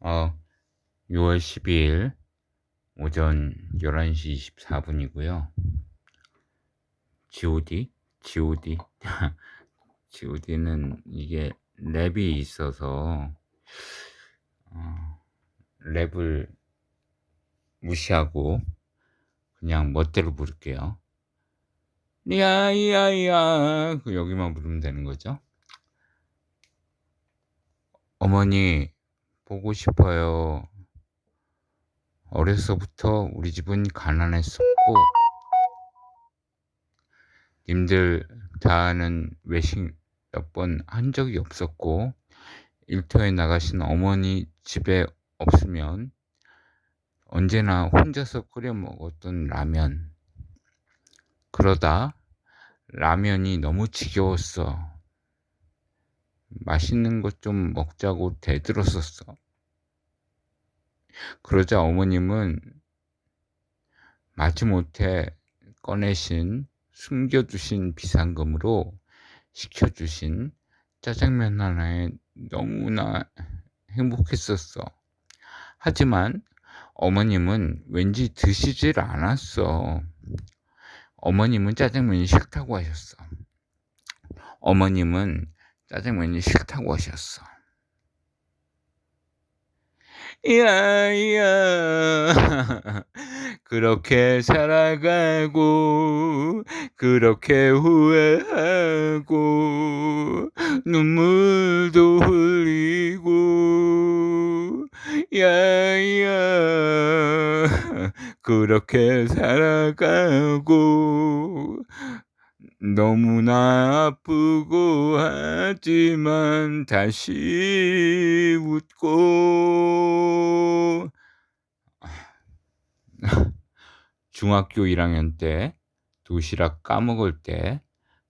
어, 6월 12일 오전 11시 24분이고요. GOD? GOD? GOD는 이게 랩이 있어서 어, 랩을 무시하고 그냥 멋대로 부를게요. 야야야 그 여기만 부르면 되는 거죠. 어머니 보고 싶어요. 어려서부터 우리 집은 가난했었고 님들 다는 외식 몇 번 한 적이 없었고 일터에 나가신 어머니 집에 없으면 언제나 혼자서 끓여 먹었던 라면 그러다 라면이 너무 지겨웠어 맛있는 것 좀 먹자고 대들었었어 그러자 어머님은 마지못해 꺼내신 숨겨두신 비상금으로 시켜주신 짜장면 하나에 너무나 행복했었어. 하지만 어머님은 왠지 드시질 않았어. 어머님은 짜장면이 싫다고 하셨어. 어머님은 짜장면이 싫다고 하셨어. 야야. 그렇게 살아가고 그렇게 후회하고 눈물도 흘리고. 야야. 그렇게 살아가고 너무나 아프고 하지만 다시 웃고 중학교 1학년 때 도시락 까먹을 때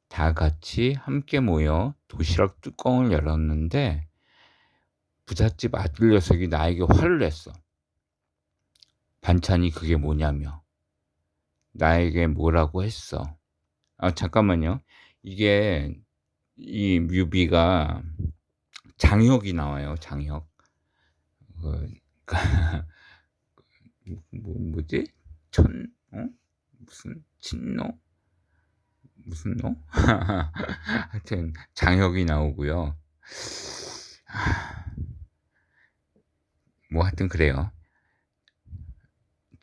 다 같이 함께 모여 도시락 뚜껑을 열었는데 부잣집 아들 녀석이 나에게 화를 냈어. 반찬이 그게 뭐냐며. 나에게 뭐라고 했어. 아, 잠깐만요. 이게 이 뮤비가 장혁이 나와요. 장혁. 그, 뭐, 뭐지? 천, 어? 무슨 진노? 무슨 노? 하여튼 장혁이 나오고요. 뭐 하여튼 그래요.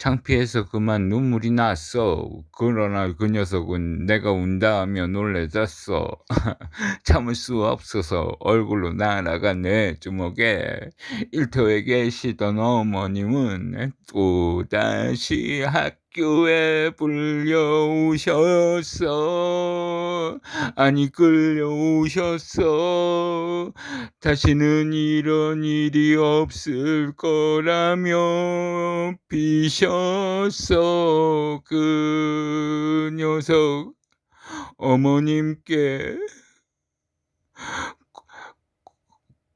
창피해서 그만 눈물이 났어. 그러나 그 녀석은 내가 운다 하며 놀래졌어. 참을 수 없어서 얼굴로 날아간 내 주먹에 일터에 계시던 어머님은 또다시 학 교에 불려오셨어. 아니 끌려오셨어. 다시는 이런 일이 없을 거라며 비셨어. 그 녀석 어머님께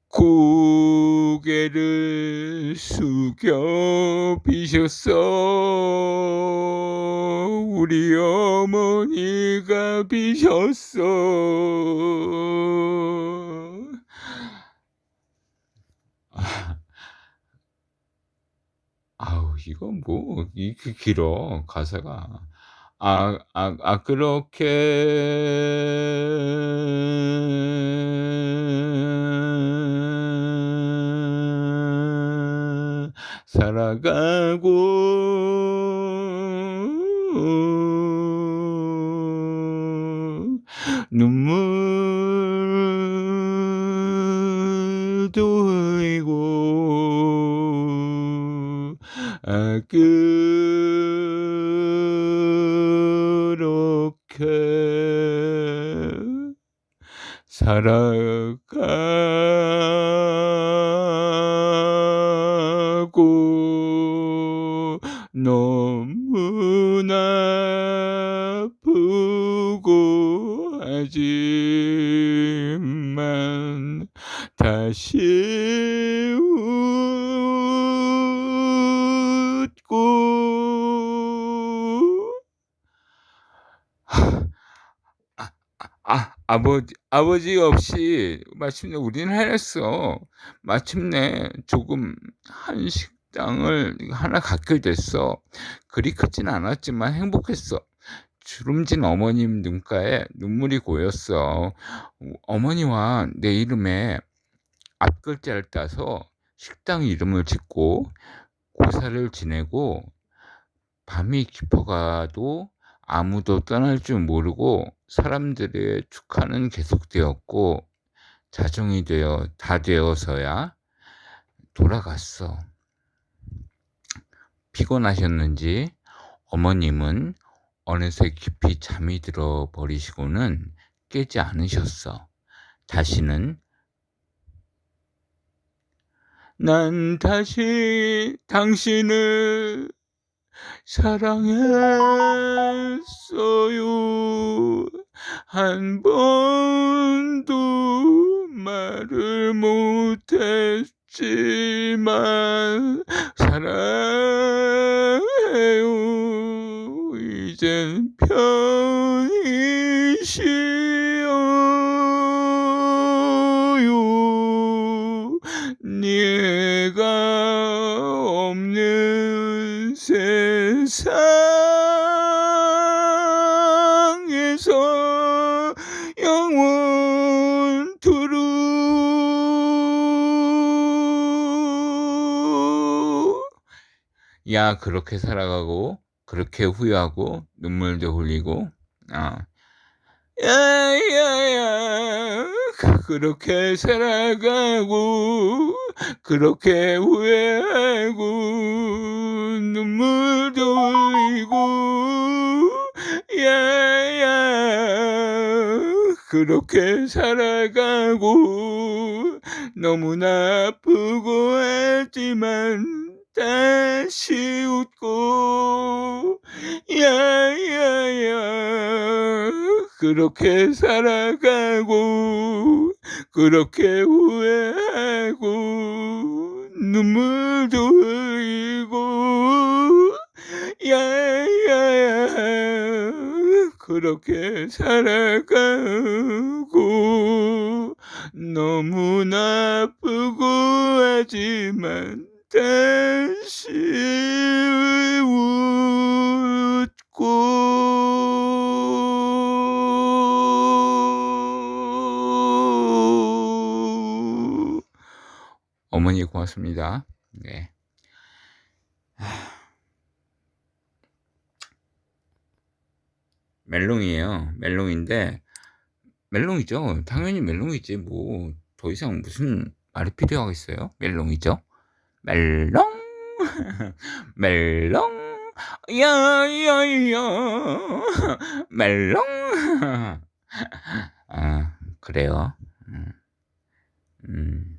고개를 숙여 비셨어. 우리 어머니가 비셨어. 아우, 이거 뭐, 이렇게 길어, 가사가. 아, 아, 아, 그렇게 눈물도 흘리고 아, 그렇게 살아가고 너무나 아프고 하지만 다시 웃고 아, 아, 아버지 아버지 없이 마침내 우리는 해냈어. 마침내 조금 한 식당을 하나 갖게 됐어. 그리 크진 않았지만 행복했어. 주름진 어머님 눈가에 눈물이 고였어. 어머니와 내 이름에 앞글자를 따서 식당 이름을 짓고 고사를 지내고 밤이 깊어가도 아무도 떠날 줄 모르고 사람들의 축하는 계속되었고 자정이 되어 다 되어서야 돌아갔어. 피곤하셨는지 어머님은 어느새 깊이 잠이 들어 버리시고는 깨지 않으셨어. 다시는 난 다시 당신을 사랑했어요. 한 번 야 그렇게 살아가고 그렇게 후회하고 눈물도 흘리고 아. 야야야 그렇게 살아가고 그렇게 후회하고 눈물도 흘리고 야야 그렇게 살아가고 너무나 아프고 하지만 다시 웃고 야야야. 그렇게 살아가고 그렇게 후회하고 눈물도 흘리고 야야야. 그렇게 살아가고 너무나 아프고 하지만 다시 웃고 어머니 고맙습니다. 네. 멜롱이에요. 멜롱인데 멜롱이죠. 당연히 멜롱이지 뭐 더 이상 무슨 말이 필요하겠어요? 멜롱이죠. 멜롱? 멜롱? 야야야. 멜롱? 아 그래요. 음. 음.